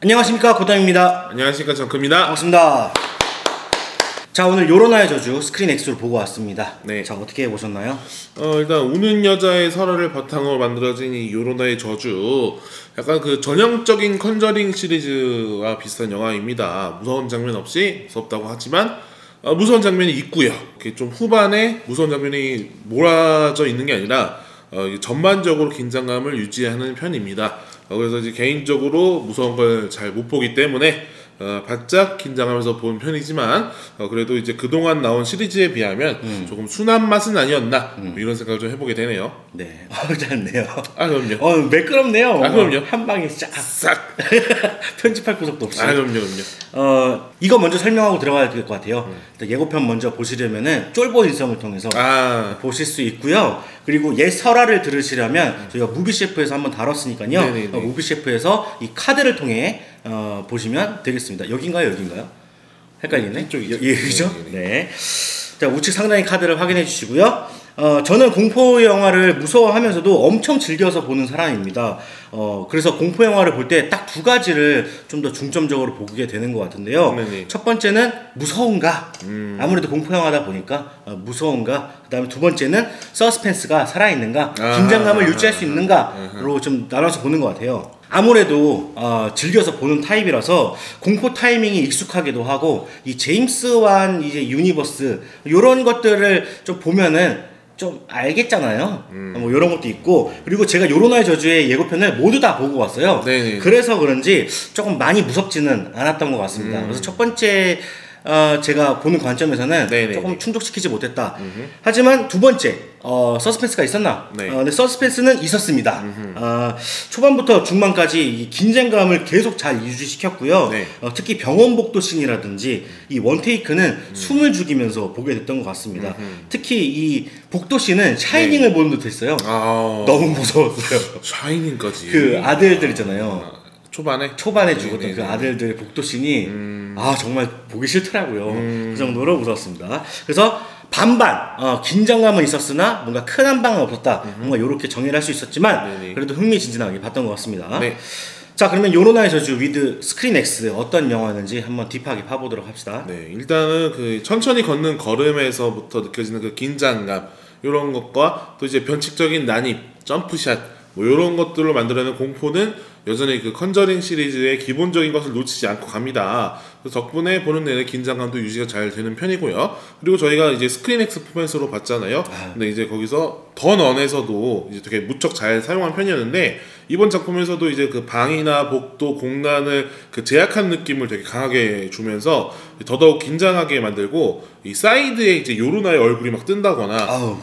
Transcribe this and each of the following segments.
안녕하십니까 고담입니다. 안녕하십니까 정크입니다. 반갑습니다. 자 오늘 요로나의 저주 스크린 X로 보고 왔습니다. 네. 자 어떻게 보셨나요? 어, 일단 우는 여자의 설화를 바탕으로 만들어진 이 요로나의 저주 약간 그 전형적인 컨저링 시리즈와 비슷한 영화입니다. 무서운 장면 없이 무섭다고 하지만 어, 무서운 장면이 있고요. 이렇게 좀 후반에 무서운 장면이 몰아져 있는 게 아니라 어, 전반적으로 긴장감을 유지하는 편입니다. 어, 그래서 이제 개인적으로 무서운 걸 잘 못 보기 때문에 어, 바짝 긴장하면서 본 편이지만 어, 그래도 이제 그동안 나온 시리즈에 비하면 조금 순한 맛은 아니었나 뭐 이런 생각을 좀 해보게 되네요. 네. 어 잘네요. 아 그럼요. 어 매끄럽네요. 아, 그럼요. 한 방에 쫙 싹. 편집할 구석도 없이. 아 그럼요, 그럼요. 어 이거 먼저 설명하고 들어가야 될 것 같아요. 일단 예고편 먼저 보시려면은 쫄보 인성을 통해서 아 보실 수 있고요. 그리고 옛 설화를 들으시려면 저희가 무비 셰프에서 한번 다뤘으니까요. 어, 무비 셰프에서 이 카드를 통해 어, 보시면 되겠습니다. 여긴가요, 여긴가요? 헷갈리네. 이쪽이죠. 여- 여기죠? 네네네. 네. 자 우측 상단의 카드를 확인해 주시고요. 어, 저는 공포 영화를 무서워하면서도 엄청 즐겨서 보는 사람입니다. 어, 그래서 공포 영화를 볼 때 딱 두 가지를 좀 더 중점적으로 보게 되는 것 같은데요. 네네. 첫 번째는 무서운가? 아무래도 공포 영화다 보니까 어, 무서운가? 그 다음에 두 번째는 서스펜스가 살아있는가? 아, 긴장감을 아, 유지할 수 있는가로 좀 나눠서 보는 것 같아요. 아무래도 어, 즐겨서 보는 타입이라서 공포 타이밍이 익숙하기도 하고 이 제임스 완 이제 유니버스 이런 것들을 좀 보면은 좀 알겠잖아요. 뭐 이런 것도 있고 그리고 제가 요로나의 저주의 예고편을 모두 다 보고 왔어요. 네네. 그래서 그런지 조금 많이 무섭지는 않았던 것 같습니다. 그래서 첫 번째 어, 제가 보는 관점에서는 네네네. 조금 충족시키지 못했다. 하지만 두 번째 어, 서스펜스가 있었나? 네. 어, 근데 서스펜스는 있었습니다. 어, 초반부터 중반까지 이 긴장감을 계속 잘 유지시켰고요. 네. 어, 특히 병원 복도 씬이라든지 이 원테이크는 숨을 죽이면서 보게 됐던 것 같습니다. 특히 이 복도 씬은 샤이닝을 보는 듯했어요. 아 너무 무서웠어요. 샤이닝까지. 그 아들들 있잖아요. 아, 초반에 초반에 네, 죽었던 네, 그 네. 아들들 복도 씬이 아 정말 보기 싫더라고요. 그 정도로 무서웠습니다. 그래서 반반 어, 긴장감은 있었으나 뭔가 큰 한 방은 없었다. 뭔가 이렇게 정리를 할 수 있었지만 네네. 그래도 흥미진진하게 봤던 것 같습니다. 네. 자 그러면 요로나의 저주 위드 스크린 X 어떤 영화였는지 한번 딥하게 파보도록 합시다. 네, 일단은 그 천천히 걷는 걸음에서부터 느껴지는 그 긴장감 이런 것과 또 이제 변칙적인 난입, 점프샷 뭐 이런 것들로 만들어낸 공포는 여전히 그 컨저링 시리즈의 기본적인 것을 놓치지 않고 갑니다. 그래서 덕분에 보는 내내 긴장감도 유지가 잘 되는 편이고요. 그리고 저희가 이제 스크린 포맷으로 봤잖아요. 근데 이제 거기서 더 넌에서도 이제 되게 무척 잘 사용한 편이었는데 이번 작품에서도 이제 그 방이나 복도 공간을 그 제약한 느낌을 되게 강하게 주면서 더더욱 긴장하게 만들고 이 사이드에 이제 요루나의 얼굴이 막 뜬다거나.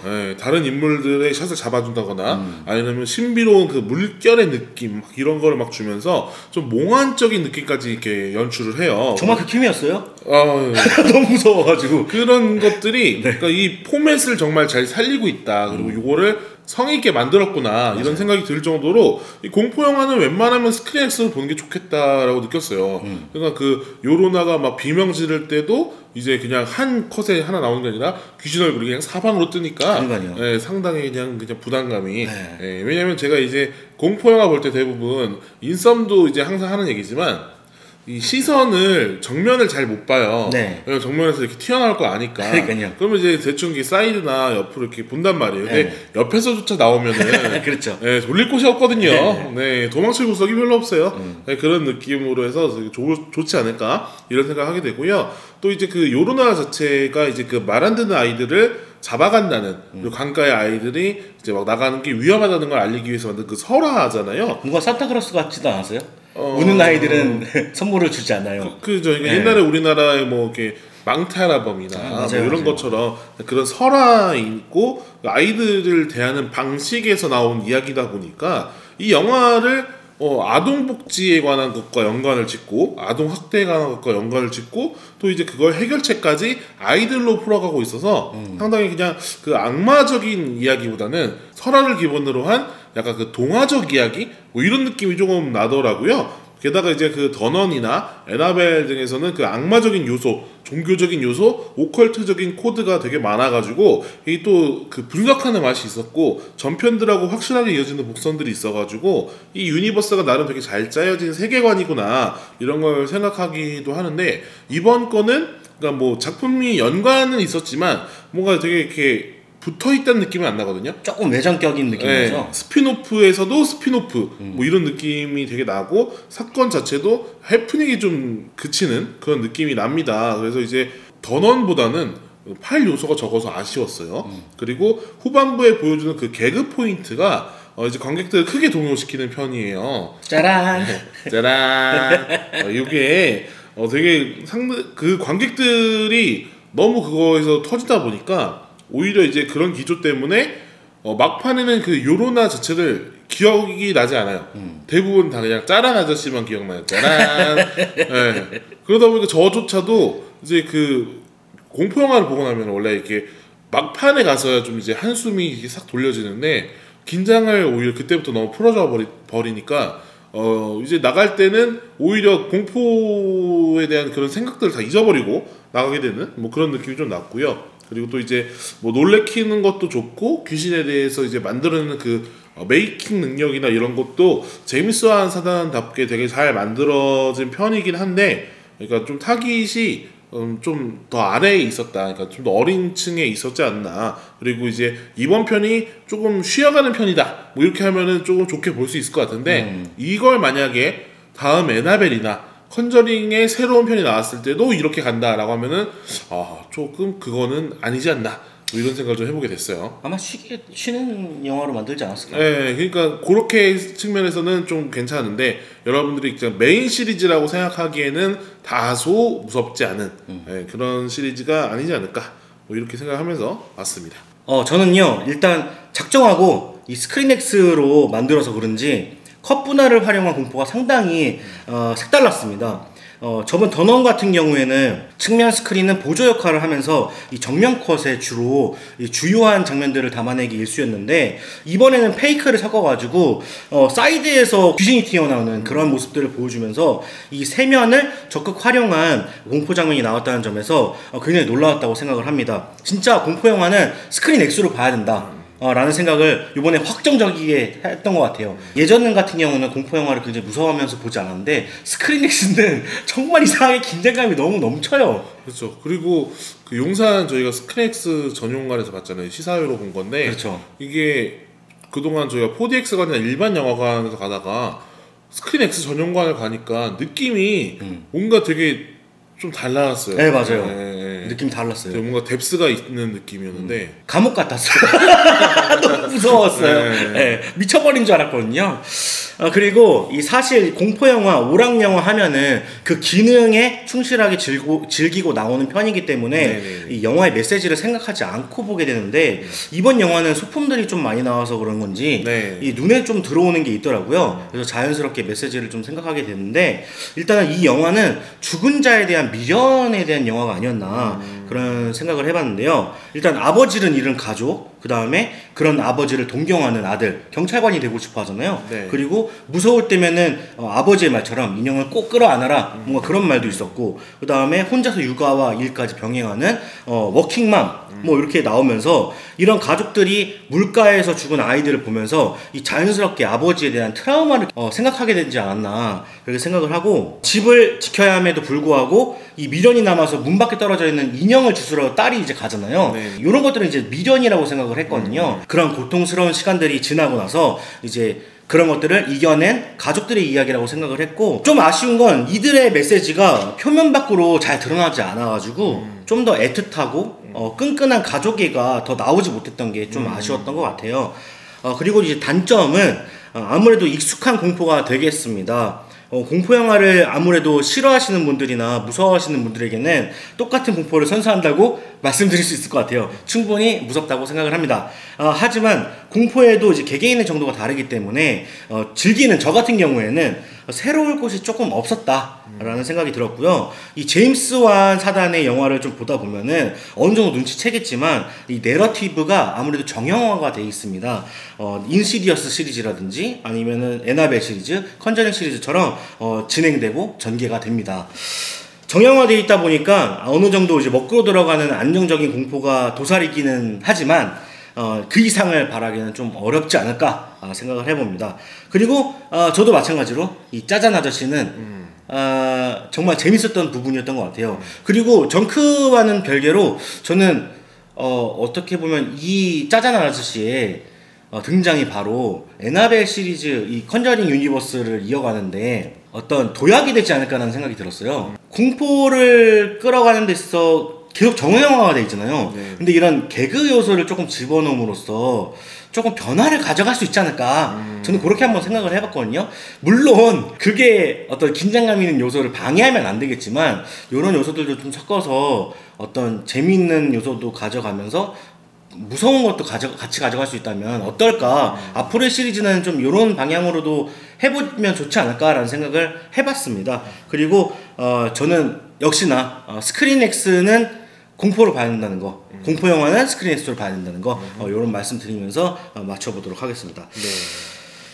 예, 다른 인물들의 샷을 잡아준다거나 아니면 신비로운 그 물결의 느낌 막 이런 거를 막 주면서 좀 몽환적인 느낌까지 이렇게 연출을 해요. 정말 그 킴이었어요? 아, 너무 무서워가지고. 그런 것들이 그러니까 이 포맷을 정말 잘 살리고 있다. 그리고 이거를 성의 있게 만들었구나 이런 생각이 들 정도로 이 공포 영화는 웬만하면 스크린 X로 보는 게 좋겠다라고 느꼈어요. 그러니까 그 요로나가 막 비명 지를 때도 이제 그냥 한 컷에 하나 나오는 게 아니라 귀신 얼굴이 그냥 사방으로 뜨니까. 예, 상당히 그냥 그냥 부담감이 네. 예, 왜냐면 제가 이제 공포 영화 볼 때 대부분 인썸도 이제 항상 하는 얘기지만 이 시선을 정면을 잘 못 봐요. 네. 왜냐면 정면에서 이렇게 튀어나올 거 아니까. 그러니까요. 그러면 이제 대충 이게 사이드나 옆으로 이렇게 본단 말이에요. 근데 네. 옆에서조차 나오면은 그렇죠. 네, 돌릴 곳이 없거든요. 네. 네, 도망칠 구석이 별로 없어요. 네, 그런 느낌으로 해서 좋, 좋지 않을까 이런 생각하게 되고요. 또 이제 그 요르나 자체가 이제 그 말 안 듣는 아이들을 잡아간다는 그리고 강가의 아이들이 이제 막 나가는 게 위험하다는 걸 알리기 위해서 만든 그 설화잖아요. 뭔가 산타크로스 같지도 않았어요? 어. 우는 아이들은 선물을 주지 않아요. 그 저희가 네. 옛날에 우리나라에 뭐 이렇게 망타라범이나 아, 뭐 맞아요, 이런 맞아요. 것처럼 그런 설화 있고 아이들을 대하는 방식에서 나온 이야기다 보니까 이 영화를 어, 아동 복지에 관한 것과 연관을 짓고 아동 학대에 관한 것과 연관을 짓고 또 이제 그걸 해결책까지 아이들로 풀어가고 있어서 음. 상당히 그냥 그 악마적인 이야기보다는 설화를 기본으로 한 약간 그 동화적 이야기 뭐 이런 느낌이 조금 나더라고요. 게다가 이제 그 더넌이나 에나벨 등에서는 그 악마적인 요소, 종교적인 요소, 오컬트적인 코드가 되게 많아가지고 이 또 그 분석하는 맛이 있었고 전편들하고 확실하게 이어지는 복선들이 있어가지고 이 유니버스가 나름 되게 잘 짜여진 세계관이구나 이런 걸 생각하기도 하는데 이번 거는 그러니까 뭐 작품이 연관은 있었지만 뭔가 되게 이렇게 붙어 있다는 느낌이 안 나거든요. 조금 외전격인 느낌이죠. 네, 스피노프에서도 스피노프 뭐 이런 느낌이 되게 나고 사건 자체도 해프닝이 좀 그치는 그런 느낌이 납니다. 그래서 이제 더넌보다는 팔 요소가 적어서 아쉬웠어요. 그리고 후반부에 보여주는 그 개그 포인트가 어 이제 관객들을 크게 동요시키는 편이에요. 짜란. 짜란. 어, 이게 어 되게 상그 그 관객들이 너무 그거에서 터지다 보니까 오히려 이제 그런 기조 때문에 어 막판에는 그 요로나 자체를 기억이 나지 않아요. 대부분 다 그냥 짜란 아저씨만 기억나요. 짜란. 예. 그러다 보니까 저조차도 이제 그 공포 영화를 보고 나면 원래 이렇게 막판에 가서야 좀 이제 한숨이 이렇게 싹 돌려지는데 긴장을 오히려 그때부터 너무 풀어져 버리, 버리니까 어 이제 나갈 때는 오히려 공포에 대한 그런 생각들을 다 잊어버리고 나가게 되는 뭐 그런 느낌이 좀 났고요. 그리고 또 이제 뭐 놀래키는 것도 좋고 귀신에 대해서 이제 만들어내는 그 어, 메이킹 능력이나 이런 것도 제임스완 사단답게 되게 잘 만들어진 편이긴 한데 그러니까 좀 타깃이 음, 좀더 아래에 있었다. 그러니까 좀 더 어린 층에 있었지 않나. 그리고 이제 이번 편이 조금 쉬어가는 편이다. 뭐 이렇게 하면은 조금 좋게 볼 수 있을 것 같은데 이걸 만약에 다음 에나벨이나 컨저링의 새로운 편이 나왔을 때도 이렇게 간다라고 하면은 아 조금 그거는 아니지 않나. 뭐 이런 생각을 좀 해보게 됐어요. 아마 쉬게, 쉬는 영화로 만들지 않았을까요? 네, 그러니까 그렇게 측면에서는 좀 괜찮은데 여러분들이 그냥 메인 시리즈라고 생각하기에는 다소 무섭지 않은 네, 그런 시리즈가 아니지 않을까 뭐 이렇게 생각하면서 왔습니다. 어, 저는요, 일단 작정하고 이 스크린X로 만들어서 그런지 컷 분할을 활용한 공포가 상당히 어, 색달랐습니다. 어, 저번 더넌 같은 경우에는 측면 스크린은 보조 역할을 하면서 이 정면 컷에 주로 이 주요한 장면들을 담아내기 일쑤였는데 이번에는 페이크를 섞어가지고 어, 사이드에서 귀신이 튀어나오는 그런 모습들을 보여주면서 이 세면을 적극 활용한 공포 장면이 나왔다는 점에서 어, 굉장히 놀라웠다고 생각을 합니다. 진짜 공포 영화는 스크린 X로 봐야 된다. 어, 라는 생각을 이번에 확정적이게 했던 것 같아요. 예전 같은 경우는 공포 영화를 굉장히 무서워하면서 보지 않았는데 스크린엑스는 정말 이상하게 긴장감이 너무 넘쳐요. 그렇죠. 그리고 그 용산 저희가 스크린X 전용관에서 봤잖아요. 시사회로 본 건데 그렇죠. 이게 그동안 저희가 4DX가 아니라 일반 영화관에서 가다가 스크린X 전용관을 가니까 느낌이 뭔가 되게 좀 달라졌어요. 음. 네, 맞아요. 네, 네. 느낌이 달랐어요. 되게 뭔가 뎁스가 있는 느낌이었는데 감옥 같았어요. 너무 무서웠어요. 네. 네, 미쳐버린 줄 알았거든요. 어, 그리고 이 사실 공포 영화, 오락 영화 하면은 그 기능에 충실하게 즐고, 즐기고 나오는 편이기 때문에 네네네. 이 영화의 메시지를 생각하지 않고 보게 되는데 이번 영화는 소품들이 좀 많이 나와서 그런 건지 네. 이 눈에 좀 들어오는 게 있더라고요. 그래서 자연스럽게 메시지를 좀 생각하게 됐는데 일단은 이 영화는 죽은 자에 대한 미련에 대한 영화가 아니었나 now 그런 생각을 해봤는데요. 일단 아버지를 잃은 가족, 그 다음에 그런 아버지를 동경하는 아들, 경찰관이 되고 싶어 하잖아요. 네. 그리고 무서울 때면은 어, 아버지의 말처럼 인형을 꼭 끌어안아라 뭔가 그런 말도 있었고 그 다음에 혼자서 육아와 일까지 병행하는 어, 워킹맘 뭐 이렇게 나오면서 이런 가족들이 물가에서 죽은 아이들을 보면서 이 자연스럽게 아버지에 대한 트라우마를 어, 생각하게 되지 않았나 그렇게 생각을 하고 집을 지켜야 함에도 불구하고 이 미련이 남아서 문 밖에 떨어져 있는 인형 을 주스러 딸이 이제 가잖아요. 네. 이런 것들은 이제 미련이라고 생각을 했거든요. 그런 고통스러운 시간들이 지나고 나서 이제 그런 것들을 이겨낸 가족들의 이야기라고 생각을 했고 좀 아쉬운 건 이들의 메시지가 표면 밖으로 잘 드러나지 않아가지고 좀더 애틋하고 어, 끈끈한 가족애가 더 나오지 못했던 게좀 아쉬웠던 것 같아요. 어, 그리고 이제 단점은 어, 아무래도 익숙한 공포가 되겠습니다. 어, 공포 영화를 아무래도 싫어하시는 분들이나 무서워하시는 분들에게는 똑같은 공포를 선사한다고 말씀드릴 수 있을 것 같아요. 충분히 무섭다고 생각을 합니다. 어, 하지만 공포에도 이제 개개인의 정도가 다르기 때문에 어, 즐기는 저 같은 경우에는 새로울 곳이 조금 없었다라는 생각이 들었고요. 이 제임스 완 사단의 영화를 좀 보다 보면은 어느 정도 눈치채겠지만 이 내러티브가 아무래도 정형화가 돼 있습니다. 어, 인시디어스 시리즈라든지 아니면은 에나벨 시리즈, 컨저링 시리즈처럼 어, 진행되고 전개가 됩니다. 정형화되어 있다 보니까 어느 정도 이제 먹고 들어가는 안정적인 공포가 도사리기는 하지만 어, 그 이상을 바라기는 좀 어렵지 않을까 아, 생각을 해봅니다. 그리고 어, 저도 마찬가지로 이 짜잔 아저씨는 아, 정말 재밌었던 부분이었던 것 같아요. 그리고 정크와는 별개로 저는 어, 어떻게 보면 이 짜잔 아저씨의 어, 등장이 바로 에나벨 시리즈 이 컨저링 유니버스를 이어가는데 어떤 도약이 되지 않을까라는 생각이 들었어요. 공포를 끌어가는 데 있어 계속 정형화가 돼 있잖아요. 네. 근데 이런 개그 요소를 조금 집어넣음으로써 조금 변화를 가져갈 수 있지 않을까. 저는 그렇게 한번 생각을 해봤거든요. 물론 그게 어떤 긴장감 있는 요소를 방해하면 안 되겠지만 이런 요소들도 좀 섞어서 어떤 재미있는 요소도 가져가면서 무서운 것도 가져, 같이 가져갈 수 있다면 어떨까? 앞으로의 시리즈는 좀 이런 방향으로도 해보면 좋지 않을까라는 생각을 해봤습니다. 그리고 어, 저는 역시나 어, 스크린X는 공포로 봐야 된다는 거, 공포 영화는 스크린X로 봐야 된다는 거, 어, 이런 말씀 드리면서 어, 맞춰보도록 하겠습니다. 네.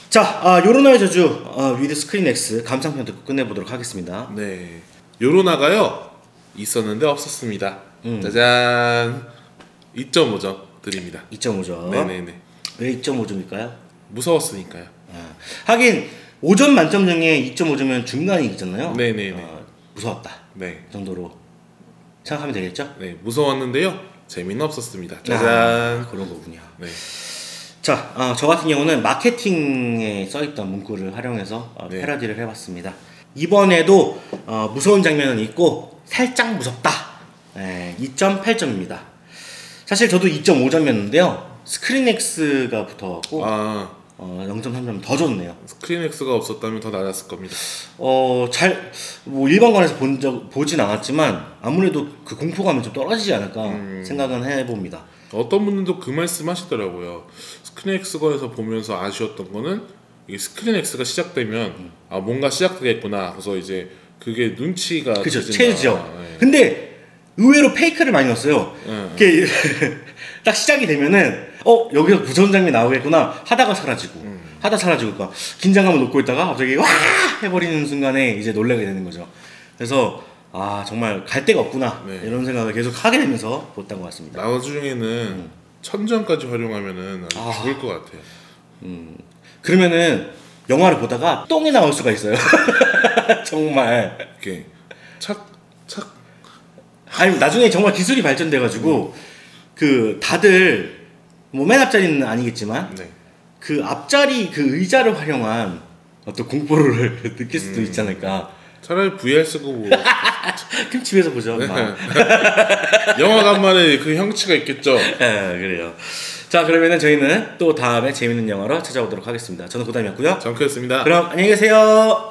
자, 아, 요로나의 저주 어, 위드 스크린X 감상편 듣고 끝내보도록 하겠습니다. 네. 요로나가요 있었는데 없었습니다. 음. 짜잔. 2.5점 드립니다. 2.5점. 네네네. 왜 2.5점일까요? 무서웠으니까요. 아, 하긴 5점 만점 중에 2.5점이면 중간이 있잖아요. 네네네. 어, 무서웠다. 네. 그 정도로 생각하면 되겠죠? 네. 무서웠는데요. 재미는 없었습니다. 아, 짜잔. 그런 거군요. 네. 자, 어, 저 같은 경우는 마케팅에 써있던 문구를 활용해서 어, 네. 패러디를 해봤습니다. 이번에도 어, 무서운 장면은 있고 살짝 무섭다. 네, 2.8점입니다. 사실 저도 2.5점이었는데요. 스크린X가 붙어갖고 아 어, 0.3점 더 줬네요. 스크린X가 없었다면 더 낮았을 겁니다. 어, 잘, 뭐, 일반관에서 본 적, 보진 않았지만, 아무래도 그 공포감이 좀 떨어지지 않을까 음. 생각은 해봅니다. 어떤 분들도 그 말씀 하시더라고요. 스크린X거에서 보면서 아쉬웠던 거는 이게 스크린X가 시작되면 아 뭔가 시작되겠구나. 그래서 이제 그게 눈치가 그죠. 채죠. 네. 근데, 의외로 페이크를 많이 넣었어요. 네. 딱 시작이 되면은, 어, 여기서 무서운 장면이 나오겠구나 하다가 사라지고, 음. 하다 사라지고, 그러니까 긴장감을 놓고 있다가 갑자기 와! 해버리는 순간에 이제 놀라게 되는 거죠. 그래서, 아, 정말 갈 데가 없구나. 네. 이런 생각을 계속 하게 되면서 봤던 것 같습니다. 나중에는 천전까지 활용하면은 아주 아. 죽을 것 같아요. 그러면은 영화를 보다가 똥이 나올 수가 있어요. 정말. 이렇게 착착 아니 나중에 정말 기술이 발전돼가지고 그 다들 뭐 맨 앞자리는 아니겠지만 네. 그 앞자리 그 의자를 활용한 어떤 공포를 느낄 수도 있지 않을까. 차라리 VR 쓰고 뭐 그럼 집에서 보죠. 막. 영화관만의 그 형치가 있겠죠. 예, 그래요. 자 그러면은 저희는 또 다음에 재밌는 영화로 찾아오도록 하겠습니다. 저는 고담이었고요. 정크였습니다. 그럼 안녕히 계세요.